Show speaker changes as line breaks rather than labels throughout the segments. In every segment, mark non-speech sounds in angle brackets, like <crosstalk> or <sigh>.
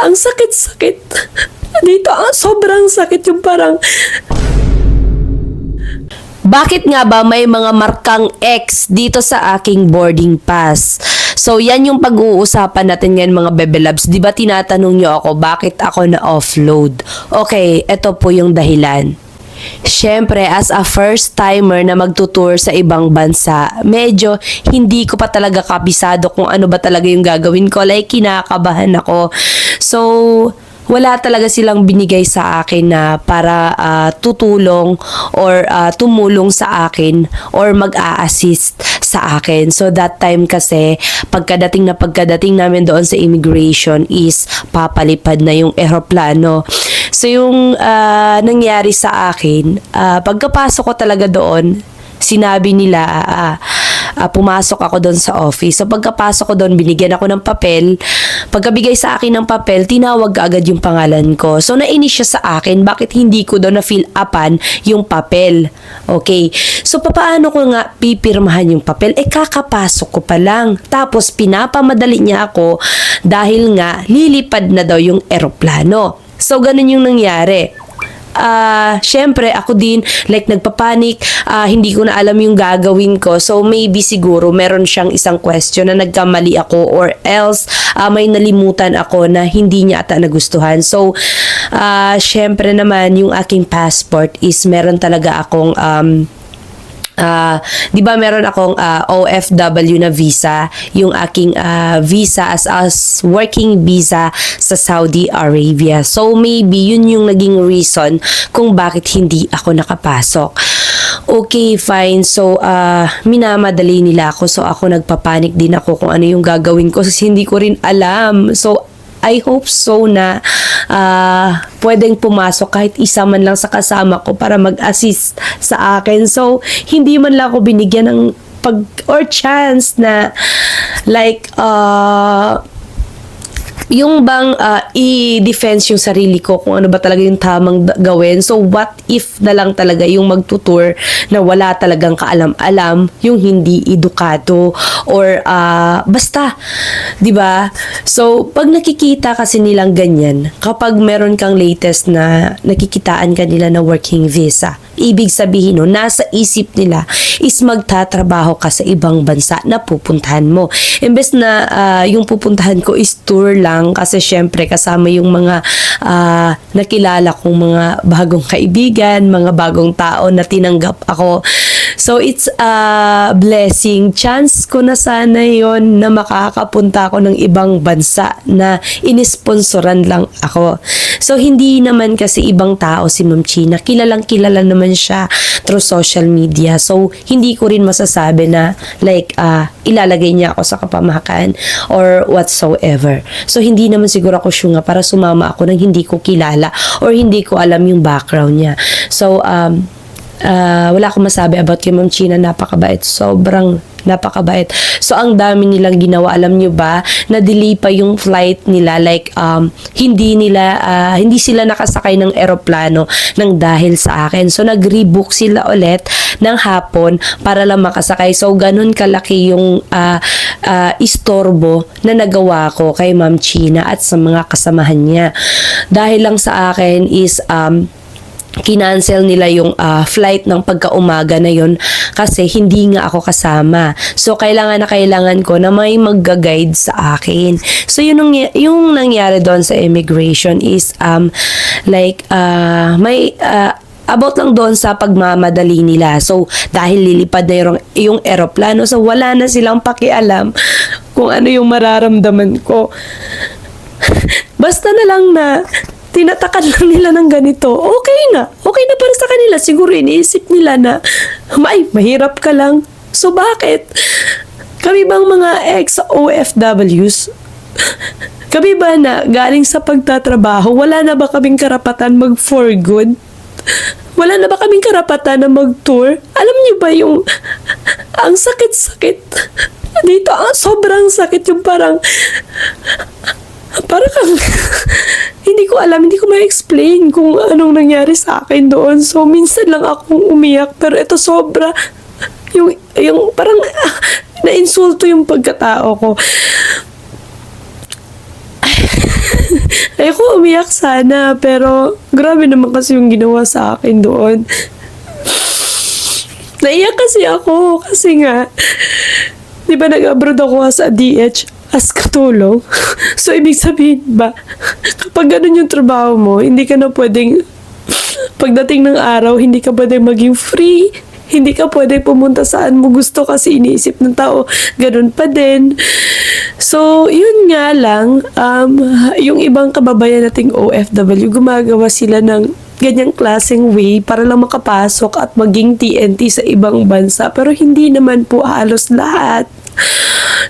Ang sakit-sakit. Dito, ang sobrang sakit yung parang... Bakit nga ba may mga markang X dito sa aking boarding pass? So, yan yung pag-uusapan natin ngayon mga Bebe Labs. Di ba tinatanong nyo ako, bakit ako na-offload? Okay, ito po yung dahilan. Siyempre, as a first timer na magtutour sa ibang bansa, medyo hindi ko pa talaga kabisado kung ano ba talaga yung gagawin ko. Like, kinakabahan ako. So, wala talaga silang binigay sa akin na para ah, tutulong or ah, tumulong sa akin or mag-a-assist sa akin. So that time kasi pagkadating na pagkadating namin doon sa immigration is papalipad na yung eroplano. So yung ah, nangyari sa akin, ah, pagkapasok ko talaga doon, sinabi nila ah, ah, pumasok ako doon sa office. So pagkapasok ko doon, binigyan ako ng papel. Pagkabigay sa akin ng papel, tinawag agad yung pangalan ko. So nainis siya sa akin, bakit hindi ko doon na fill upan yung papel? Okay. So papaano ko nga pipirmahan yung papel? Eh kakapasok ko pa lang. Tapos pinapamadali niya ako dahil nga lilipad na daw yung eroplano. So ganun yung nangyari. Ah syempre ako din like nagpapanik ah, hindi ko na alam yung gagawin ko. So maybe siguro meron siyang isang question na nagkamali ako or else ah, may nalimutan ako na hindi niya ata nagustuhan. So ah syempre naman yung aking passport is meron talaga akong um, Ah, 'di ba meron akong ah, OFW na visa, yung aking ah, visa as as working visa sa Saudi Arabia. So maybe yun yung naging reason kung bakit hindi ako nakapasok. Okay, fine. So, ah minamadali nila ako. So, ako nagpapanik din ako kung ano yung gagawin ko <laughs> kasi hindi ko rin alam. So, I hope so na ah, pwedeng pumasok kahit isa man lang sa kasama ko para mag-assist sa akin. So, hindi man lang ako binigyan ng pag or chance na like uh, yung bang ah, i-defense yung sarili ko kung ano ba talaga yung tamang gawin. So, what if na lang talaga yung magtutour na wala talagang kaalam-alam, yung hindi edukado, or ah, basta, di ba? So, pag nakikita kasi nilang ganyan, kapag meron kang latest na nakikitaan ka nila na working visa, ibig sabihin no, nasa isip nila is magtatrabaho ka sa ibang bansa na pupuntahan mo. Imbes na ah, yung pupuntahan ko is tour lang kasi syempre kasama yung mga ah, nakilala kong mga bagong kaibigan, mga bagong tao na tinanggap ako. So it's a blessing. Chance ko na sana yon na makakapunta ako ng ibang bansa na inisponsoran lang ako. So hindi naman kasi ibang tao si Ma'am China. Kilalang kilala naman siya through social media. So hindi ko rin masasabi na like ah, ilalagay niya ako sa kapamahakan or whatsoever. So hindi naman siguro ako syunga para sumama ako nang hindi ko kilala or hindi ko alam yung background niya. So um Ah, wala akong masabi about kay Ma'am China, napakabait. Sobrang napakabait. So, ang dami nilang ginawa. Alam nyo ba, na-delay pa yung flight nila. Like, um, hindi nila, ah, hindi sila nakasakay ng eroplano ng dahil sa akin. So, nag-rebook sila ulit ng hapon para lang makasakay. So, ganun kalaki yung ah, ah, istorbo na nagawa ko kay Ma'am China at sa mga kasamahan niya. Dahil lang sa akin is, um, kinancel nila yung ah, flight ng pagkaumaga na yon kasi hindi nga ako kasama. So, kailangan na kailangan ko na may magga-guide sa akin. So, yun yung, yung nangyari doon sa immigration is um, like ah, may ah, about lang doon sa pagmamadali nila. So, dahil lilipad na yung, yung eroplano, so wala na silang pakialam kung ano yung mararamdaman ko. <laughs> Basta na lang na tinatakan lang nila ng ganito, okay na. Okay na para sa kanila. Siguro iniisip nila na, may, mahirap ka lang. So bakit? Kami bang mga ex-OFWs? Kami ba na galing sa pagtatrabaho, wala na ba kaming karapatan mag for good? Wala na ba kaming karapatan na mag-tour? Alam niyo ba yung <laughs> ang sakit-sakit dito, ang sobrang sakit yung parang para kang <laughs> hindi ko alam, hindi ko ma-explain kung anong nangyari sa akin doon. So, minsan lang akong umiyak, pero ito sobra yung, yung parang ah, na-insulto yung pagkatao ko. <laughs>
Ayoko umiyak sana, pero grabe naman kasi yung ginawa sa akin doon. <sighs> Naiyak kasi ako, kasi nga, di ba nag-abroad ako sa DH as katulong? <laughs> So, ibig sabihin ba, kapag ganun yung trabaho mo, hindi ka na pwedeng, pagdating ng araw, hindi ka pwedeng maging free, hindi ka pwedeng pumunta saan mo gusto kasi iniisip ng tao, ganun pa din. So, yun nga lang, um, yung ibang kababayan nating OFW, gumagawa sila ng ganyang klaseng way para lang makapasok at maging TNT sa ibang bansa. Pero hindi naman po halos lahat.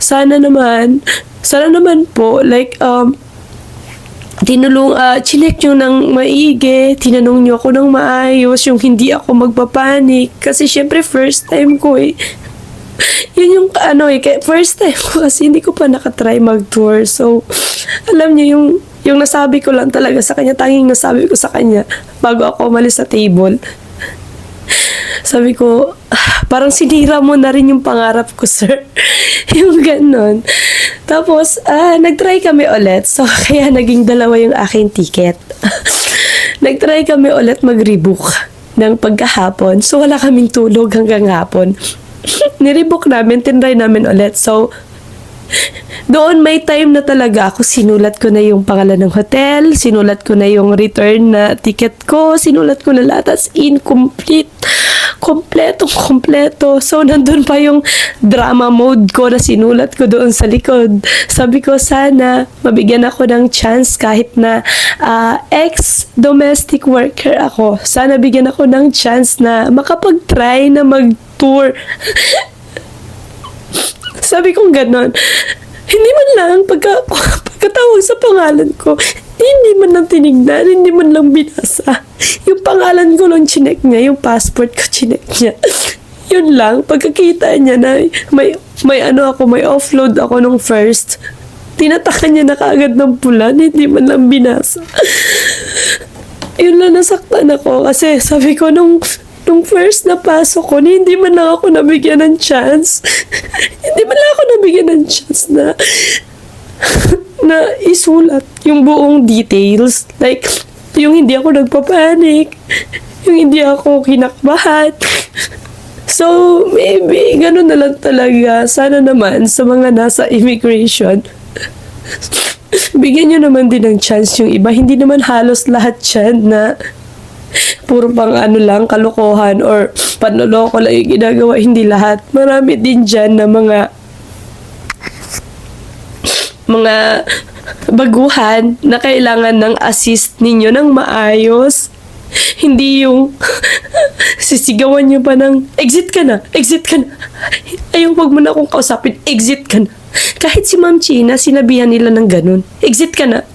Sana naman, sana naman po, like, um, tinulong, ah, chinek nyo ng maigi, tinanong nyo ako ng maayos, yung hindi ako magpapanik. Kasi syempre, first time ko eh. <laughs> Yun yung ano eh, first time ko <laughs> kasi hindi ko pa nakatry mag-tour. So, alam niyo yung yung nasabi ko lang talaga sa kanya, tanging nasabi ko sa kanya bago ako umalis sa table. Sabi ko, "Ah, parang sinira mo na rin yung pangarap ko, <laughs> sir. yung ganon. Tapos, ah, nag-try kami ulit. So, <laughs> kaya naging dalawa yung aking ticket. <laughs> nag-try kami ulit mag-rebook ng pagkahapon. So, wala kaming tulog hanggang hapon. Nirebook namin, tinry namin ulit. So, doon may time na talaga ako, sinulat ko na yung pangalan ng hotel, sinulat ko na yung return na ticket ko, sinulat ko na lahat, as incomplete. Kompletong kompleto. So, nandun pa yung drama mode ko na sinulat ko doon sa likod. Sabi ko, sana mabigyan ako ng chance kahit na ah, ex-domestic worker ako. Sana bigyan ako ng chance na makapag-try na mag-tour. <laughs> Sabi kong ganon. Hindi man lang, pagka, <laughs> pagkatawag sa pangalan ko, hindi man lang tinignan, hindi man lang binasa. Yung pangalan ko lang chinek niya, yung passport ko chinek niya. <laughs> Yun lang, pagkakita niya na may, may ano ako, may offload ako nung first, tinatakan niya na kaagad ng pula, hindi man lang binasa. <laughs> Yun lang nasaktan ako kasi sabi ko nung nung first na pasok ko, hindi man lang ako nabigyan ng chance. <laughs> hindi man lang ako nabigyan ng chance na na isulat yung buong details. Like, yung hindi ako nagpapanik, yung hindi ako kinakbahan. So, maybe, ganun na lang talaga. Sana naman sa mga nasa immigration, bigyan nyo naman din ng chance yung iba. Hindi naman halos lahat yan na puro pang ano lang, kalokohan or panloloko lang yung ginagawa. Hindi lahat. Marami din dyan na mga mga baguhan na kailangan ng assist ninyo ng maayos. Hindi yung <laughs> sisigawan nyo pa ng exit ka na, exit ka na. Ayaw wag mo na akong kausapin, exit ka na. Kahit si Ma'am China, sinabihan nila ng ganun. Exit ka na.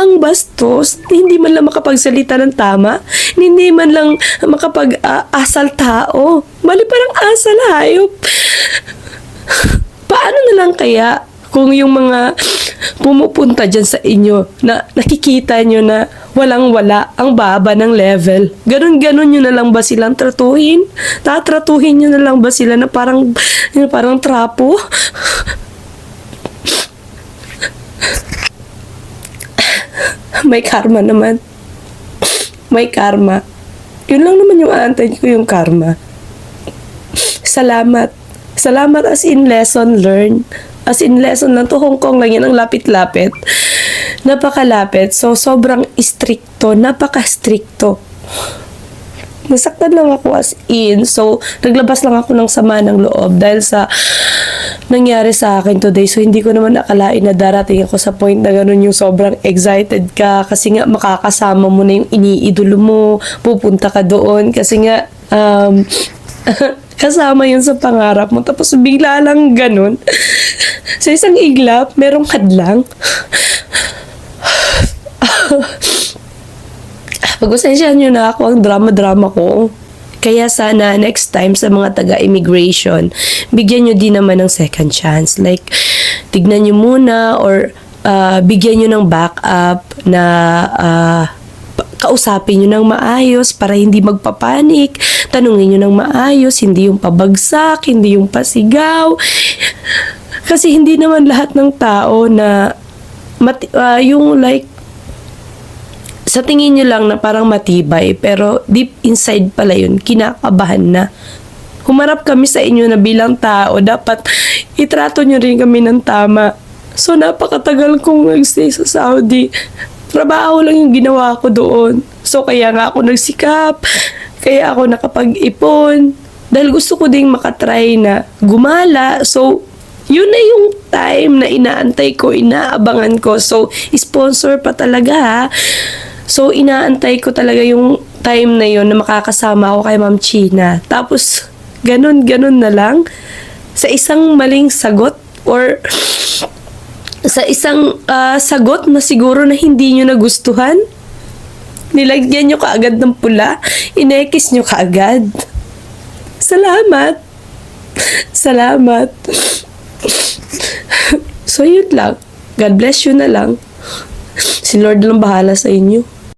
Ang bastos, hindi man lang makapagsalita ng tama, hindi man lang makapag-asal tao. Mali parang asal hayop. <laughs> Paano na lang kaya kung yung mga pumupunta dyan sa inyo na nakikita nyo na walang-wala ang baba ng level. Ganon-ganon nyo na lang ba silang tratuhin? Tatratuhin nyo na lang ba sila na parang, parang trapo? May karma naman. May karma. Yun lang naman yung aantayin ko yung karma. Salamat. Salamat as in lesson learned. As in lesson lang to Hong Kong lang yan ang lapit-lapit. Napakalapit. So, sobrang stricto. Napaka-stricto. Nasaktan lang ako as in. So, naglabas lang ako ng sama ng loob dahil sa nangyari sa akin today. So, hindi ko naman nakalain na darating ako sa point na ganun yung sobrang excited ka kasi nga makakasama mo na yung iniidolo mo. Pupunta ka doon kasi nga um, <laughs> kasama yun sa pangarap mo. Tapos bigla lang ganun. <laughs> sa isang iglap, merong hadlang. <sighs> Pag-usensyahan nyo na ako ang drama-drama ko. Kaya sana next time sa mga taga-immigration, bigyan nyo din naman ng second chance. Like, tignan nyo muna or ah, bigyan nyo ng backup na pa- kausapin nyo ng maayos para hindi magpapanik. Tanungin nyo ng maayos, hindi yung pabagsak, hindi yung pasigaw. Kasi hindi naman lahat ng tao na mati- ah, yung like sa tingin nyo lang na parang matibay, pero deep inside pala yun, kinakabahan na. Humarap kami sa inyo na bilang tao, dapat itrato nyo rin kami ng tama. So, napakatagal kong nagstay sa Saudi. Trabaho lang yung ginawa ko doon. So, kaya nga ako nagsikap, kaya ako nakapag-ipon. Dahil gusto ko ding makatry na gumala. So, yun na yung time na inaantay ko, inaabangan ko. So, sponsor pa talaga ha. So, inaantay ko talaga yung time na yun na makakasama ako kay Ma'am China. Tapos, ganun, ganun na lang. Sa isang maling sagot or sa isang ah, sagot na siguro na hindi nyo nagustuhan, nilagyan nyo kaagad ng pula, inekis nyo kaagad. Salamat. Salamat. So, yun lang. God bless you na lang. Si Lord lang bahala sa inyo.